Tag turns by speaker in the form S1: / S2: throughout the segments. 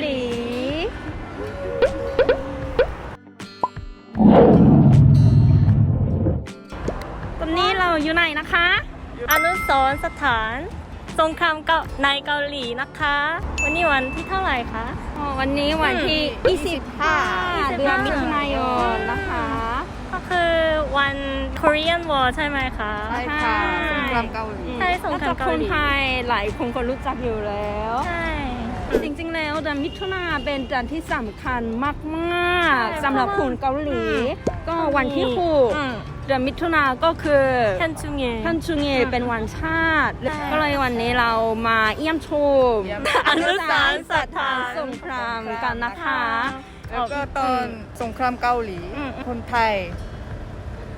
S1: หลี ตอนนี้เราอยู่ไหนนะคะ อนุสรณ์สถานสงครามเกาในเกาหลีนะคะ วันนี้วันที่เท่าไหร่คะ อ๋อวันนี้วันที่25 เดือนมิถุนายนนะคะก็คือวัน Korean War ใช่ไหมคะ
S2: ใช่ค่ะสงครามเกาหลี
S1: ใช่สงครามเกาหลี
S3: คนไทยหลายคนก็รู้จักอยู่แล้ว
S1: ใช่
S3: จริงๆแล้วเดือนมิถุนาเป็นเดือนที่สำคัญมาก
S1: ใช่
S3: ๆสำหรับคนเกาหลี
S1: อืม
S3: ก็วันที่หก
S1: อืม
S3: เดือนมิถุนาก็คือ
S1: ท่านชุงเย
S3: ท่านชุงเงเป็นวันชาติ
S1: ใช่
S3: ก็เลยวันนี้เรามาเยี่ยมชม
S2: เยี่ยม
S1: อนุสรณ์สถาน
S3: สงครามกันนะคะ
S2: แล้วก็ตอนสงครามเกาหลี
S1: อืม
S2: คนไทย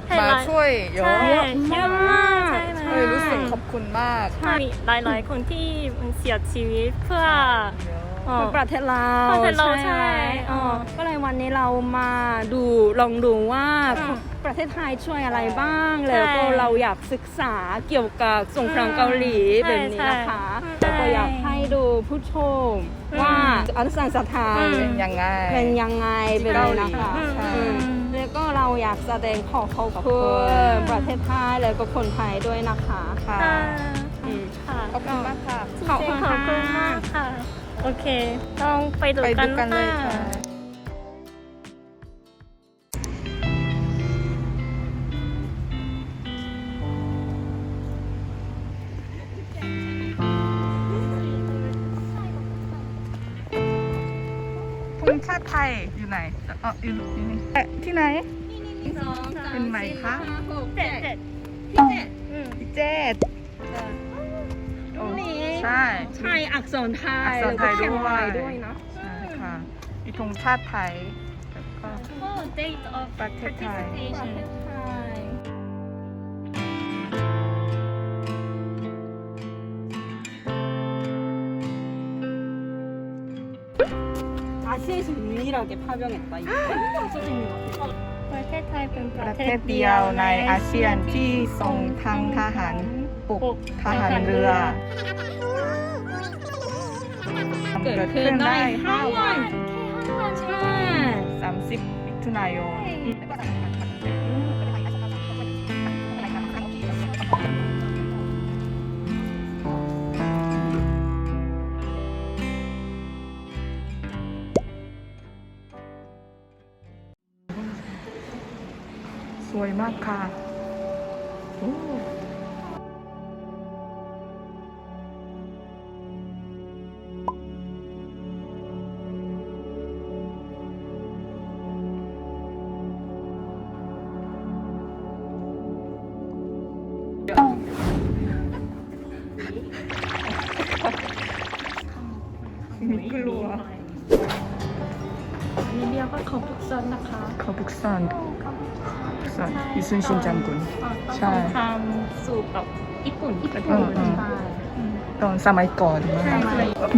S1: ให้
S2: มา
S1: หลาย
S2: ช่วยเย
S1: ใช่
S2: อะ
S1: เยอะมากใช่ไหม
S2: เลยรู้สึกขอบคุณมาก
S1: มีหลาย ๆ คนที่มันเสียชีวิตเพื่ออ๋อ
S3: เพื่อ ประเทศเรา
S1: ประเทศเรา
S3: ไหม
S1: ใช่
S3: อ๋อ
S1: อ๋อ
S3: ก็เลยวันนี้เรามาดูลองดูว่า
S1: อืม
S3: ประเทศไทยช่วยอะไรบ้าง
S1: ใช่
S3: แล้วก็เราอยากศึกษาเกี่ยวกับสงครามเกาหลี
S1: ใช่
S3: แบบนี้นะคะ
S1: ใช่
S3: แล้วก็อยากให้ดูผู้ชม
S1: อืม
S3: ว่าอนุสรณ์สถาน
S1: อืม
S2: เป็นยังไง
S3: เป็นยังไงแบบนี้นะคะ
S1: อืม
S2: ใช่
S3: อืมแล้วก็ เราอยากแสดงขอขอบ
S2: ขอบคุ
S3: คุณ
S2: ณ
S3: ประเทศไทยแล้วก็คนไทยด้วยนะคะ
S2: ค่ะ
S1: ค่ะ
S3: อืม
S1: ค่ะ
S2: ขอบคุณมากค่ะ
S1: จริงๆขอบคุณมากค่ะ โอเค ต้องไปดู
S2: ไป
S1: กั
S2: ดู
S1: น
S2: กันเลย
S1: ค่ะ
S2: ค่ะธงชาติไทยอยู่ไหนเอ๋ออยู่อยู่นี่เอ๊ะที่ไหน เป็นไหมคะ
S1: เจ็ดเจ็ดอืม
S2: เจ็ดโอ้ใช่
S3: ไทยอักษรไทย
S2: อักษรไทย
S3: แล้วก็เขีน
S2: ด้วย
S3: ไว้ด้วยเนาะ
S2: ใช่ค่ะ มีธงชาติไทยแล้วก็
S1: โอ้ date of
S2: ประเทศไทย
S1: participation
S3: อาเซียน유일하게 파병했다. 이거 진짜 재밌는 것 같아.
S1: ประเทศไทยเป็นป
S2: ประระ
S1: เท
S2: เท
S1: ศ
S2: ศ
S1: เดี
S2: เดี
S1: ย
S2: ยวว
S1: ใน
S2: ใน
S1: อา
S2: อา
S1: เซี
S2: เซี
S1: ย
S2: ย
S1: น
S2: น
S1: ที่
S2: ที่
S1: ส่
S2: ส่
S1: ง
S2: ง
S1: ทั้
S2: ทั้
S1: ง
S2: ง
S1: ท
S2: ท
S1: หา
S2: หารร
S1: ป
S2: ป
S1: ก
S2: ก
S1: ท
S2: ท
S1: หา
S2: หารร
S1: เรื
S2: เรืออ
S3: เกิดขึ้นได้ห้าวัน
S1: ใช่
S2: 30มิถุนายน วยมากค่ะ
S1: นี่เรียกว่าของทุกซนนะคะ
S2: เขาบุกซอนบุกซอนอิซุนชินจังกุน ใช่
S1: ใช่ทำสู่กับญี่ปุ่นญี่ปุ่น
S2: อืมอืม
S1: ใช่
S2: ตอนสมัยก่อนมาก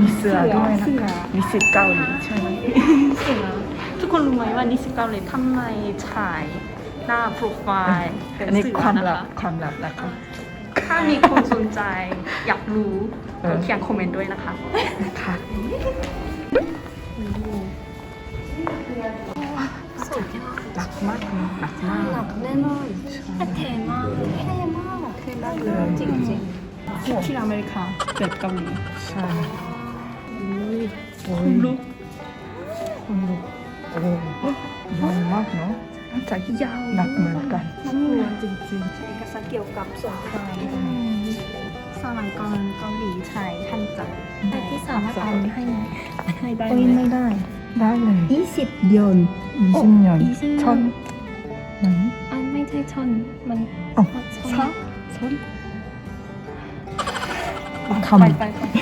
S2: มีเสือด้วยนะคะมีสิทธิ์เกาหลีใช่ไหม
S1: เสือทุกคนรู้ไหมว่านิสิตเกาหลีทำไมฉายหน้าโปรไฟล์เป็น
S2: อันนี้
S1: เสือ
S2: ความ
S1: นะ
S2: ลับ
S1: คะ
S2: ความลับนะคะ
S1: ถ้ามีคนสนใจอยากรู้
S2: เออ
S1: ก็เขียนคอมเมนต์ด้วยนะคะ
S2: ค่ะ มากเลยหนักมาก
S1: หนักแน่นอนเท่มากเลยเท่มากเท่มากเลยจริง
S3: ที่อเมริกาเกิดเกาหลี
S2: ใช่โอ้ย
S3: คุณลุก
S2: คุณลุกโอ้ยาวมากเนาะน่าจะยาวหนักเหมือนกัน
S3: น่ากลัวจริงๆเอกสารเกี่ยวกับสงครามสมัยก่อนเกาหลีใช้ฮันจัง
S1: ๆแต่ที่สามารถอ่านให้ให้ได้
S3: โอ้ย
S1: ไหม
S3: ไม่ได้
S2: ได้เลย
S3: 20년
S2: 20년
S1: 이십 년.
S2: 천ไหน
S1: อ่านไม่ใช่ชนมัน
S2: อ๋อ
S1: ชน
S2: ชนค
S1: ไปไปไป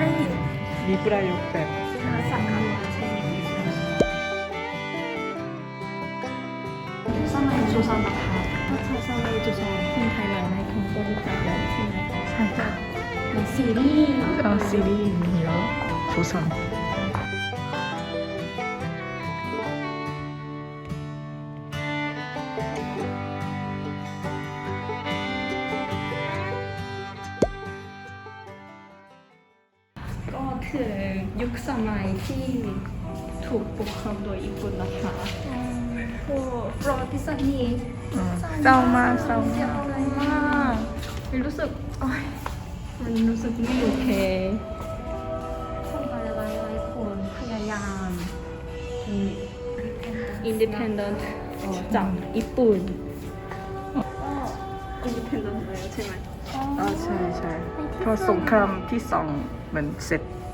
S1: ำ
S2: มีประโยคแบบ
S1: ซอยจุดสองคนไทยหลายในคองตัวรู้จักแล้ใช่ไหม
S2: ใช่ค่ะ
S1: มีซีรีส์
S2: อ๋อซีรีส์มีแล้วทุกสอง
S4: ก็คือยุคสมัยที่ถูกปกครองโดยญี่ปุ่นนะคะ โอ้ประวัติศาสตร์นี้
S2: อืมเศร้ามากเศร้ามาก
S4: เศร้ามากมันรู้สึกโอ้ยมันรู้สึกไม่โอเคคนหลายหลายหลายคนพยายามมี independent เอ่อจากญี่ปุ่นก็ independent แล้วใช่ไหม
S2: อ๋อใช่ใช่พอสงครามที่สองเหมือนเสร็จ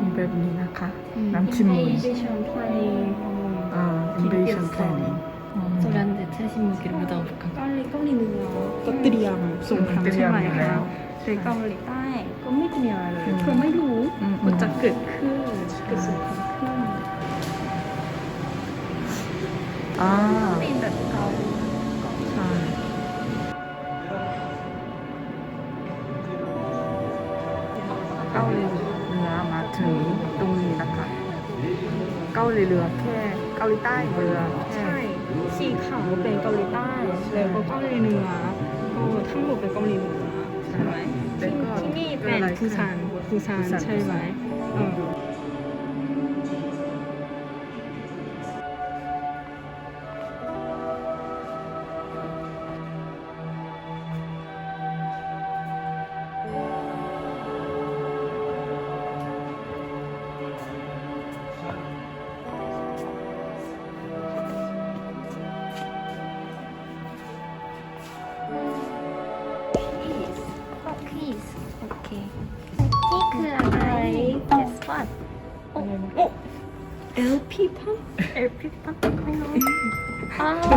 S2: มีแบบนี้นะคะ น้ำชิมมือ
S4: 인베이션 플레이
S2: อ่า invasion planning อืม
S4: 소련대 최신 무기를 묻어볼까 음. 빨리 음, 끓이는 거또เตรียมสงคราม
S2: เตรี
S4: ใช่
S2: ยม
S4: ไหม
S2: อยู่
S4: คะ
S2: แล้ว
S4: แต่เกาหลีใต้ก็ไม่เตรียมอะไรเล
S2: อื
S4: ย
S2: ม
S4: เธอไม่รู้
S2: อืม
S4: ว่าจะเกิดขึ้นเกิดสงครามขึ้น
S2: อ่า
S4: เป็นแบบเกาหลี
S2: ใช่เกาหลีเหนือมา ถึงตรงนี้นะคะ เกาหลีเหนือแค่เกาหลีใต้เรือแค่
S4: ใช่ สีขาวเป็นเกาหลีใต้ แล้วก็เกาหลีเหนือก็ทั้งหมดเป็นเกาหลีเหนือใช่ไหม
S2: แล้วก็
S4: ที่นี่เป็น
S2: อะไร
S4: พุซานพุซาน
S2: พุซาน
S4: ใช่ไหมเออ
S1: ง LP พังไม่รู้อ้าว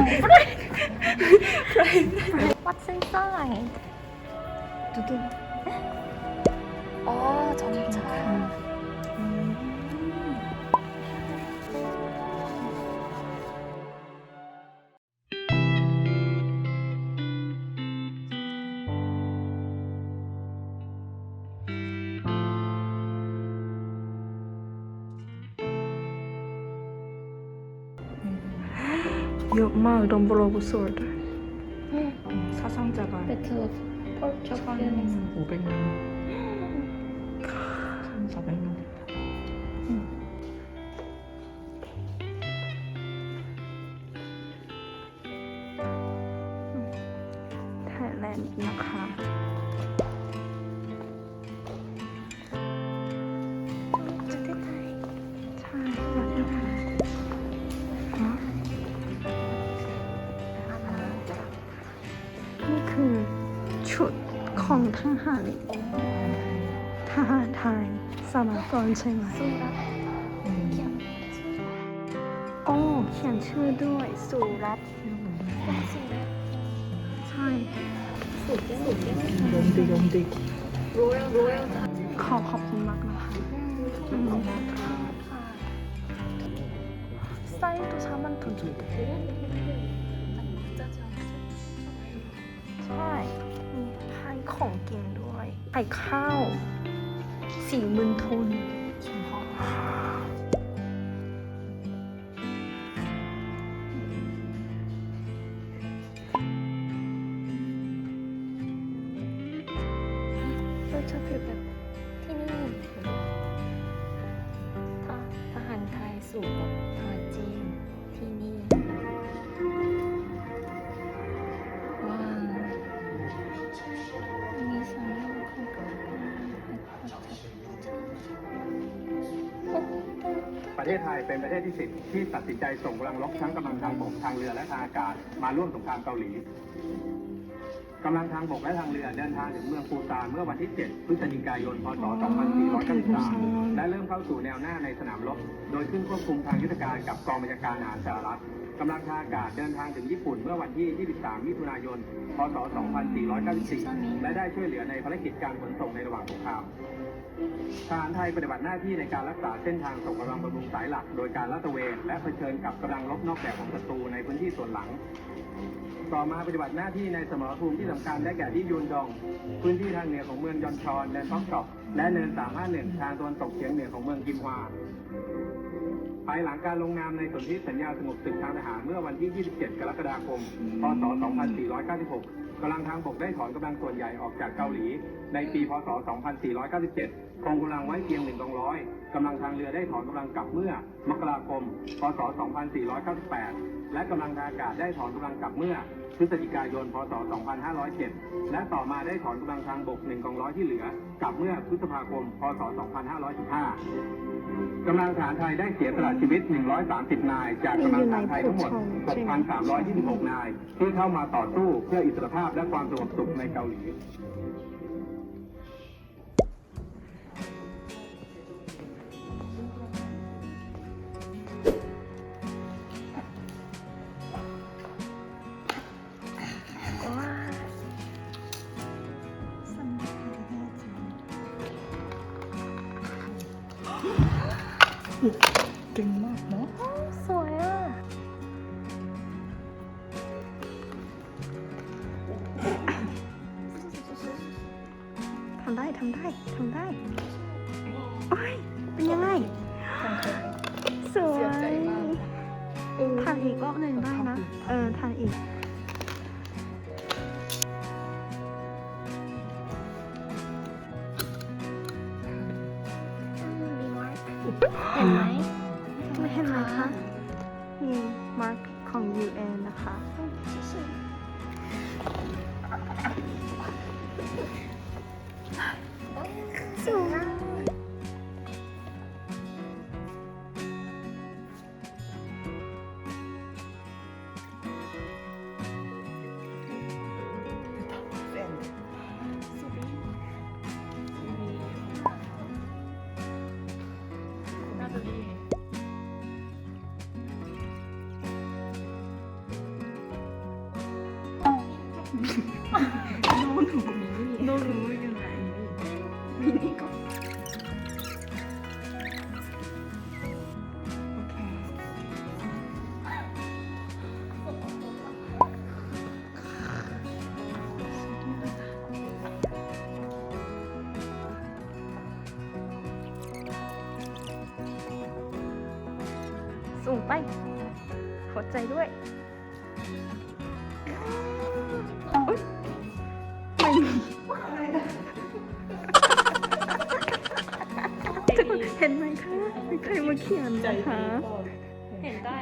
S1: What's inside
S4: ดูดู
S1: อ๋อจ
S2: 엄마 don't blow sword. 사상자가
S4: 배트
S2: 500명.
S4: ของทหารทหารไทยสมัยก่อนใช่ไหม
S1: สุรัตน์
S2: อืม
S1: เขียน
S4: โอ้เขียนชื่อด้วย สุรัตน์
S1: เป็นสุรัตน์
S4: ใช่
S1: สุดยอดสุดยอด
S2: ยมดียมดี
S1: Royal Royal
S4: ขอขอบคุณมากนะคะ
S1: อืมขอบคุณค่ะ
S4: ไส้ตัวช้ามันถูกใของกินด้วยไข่ข้าวสีมึนทนเราชอบอบแบบ
S1: ท
S5: ศไทยเป็นประเทศที่10ที่ตัดสินใจส่งกำลังรบทั้งกำลังทางบกทางเรือและทางอากาศมาร่วมสงครามเกาหลีกำลังทางบกและทางเรือเดินทางถึงเมืองปูซานเมื่อวันที่ 7 พฤศจิกายน พศ 2493 และเริ่มเข้าสู่แนวหน้าในสนามรบ โดยขึ้นควบคุมทางยุทธการกับกองบัญชาการทหารสหรัฐกำลังทางอากาศเดินทางถึงญี่ปุ่นเมื่อวันที่ 23 มิถุนายน พศ 2494 และได้ช่วยเหลือในภารกิจการขนส่งในระหว่างสงคราม ทหารไทยปฏิบัติหน้าที่ในการรักษาเส้นทางส่งกำลังบำรุงสายหลัก โดยการลาดตระเวนและเผชิญกับกำลังรบนอกแบบของศัตรูในพื้นที่ส่วนหลัง ต่อมาปฏิบัติหน้าที่ในสมรภูมิที่สำคัญได้แก่ที่ยูนดอง พื้นที่ทางเหนือของเมืองยอนชอนเนินท็อกชอปและเนิน351ทางตะวันตกเฉียงเหนือของเมืองกิมฮวาภายหลังการลงนามในสนธิสัญญาสงบศึกทางทหารเมื่อวันที่ 27 กรกฎาคม พศ 2496 กำลังทางบกได้ถอนกำลังส่วนใหญ่ออกจากเกาหลี ในปีพศ 2497 คงกำลังไว้เพียง1กองร้อยกำลังทางเรือได้ถอนกำลังกลับเมื่อ มกราคม พศ 2498 และกำลังทางอากาศได้ถอนกำลังกลับเมื่อพฤศจิกายน พศ 2507 และต่อมาได้ถอนกำลังทางบก1กองร้อยที่เหลือกลับเมื่อพฤษภาคม พศ 2515 กำลังฐานไทยได้เสียสละชีวิต 130 นาย จากกำลังฐานไทยทั้งหมด 6,326 นาย ที่เข้ามาต่อสู้เพื่ออิสรภาพและความสงบสุขในเกาหลี
S1: อ
S3: บหนึ่ โใครมาเขียนนะคะ
S1: เห็นได้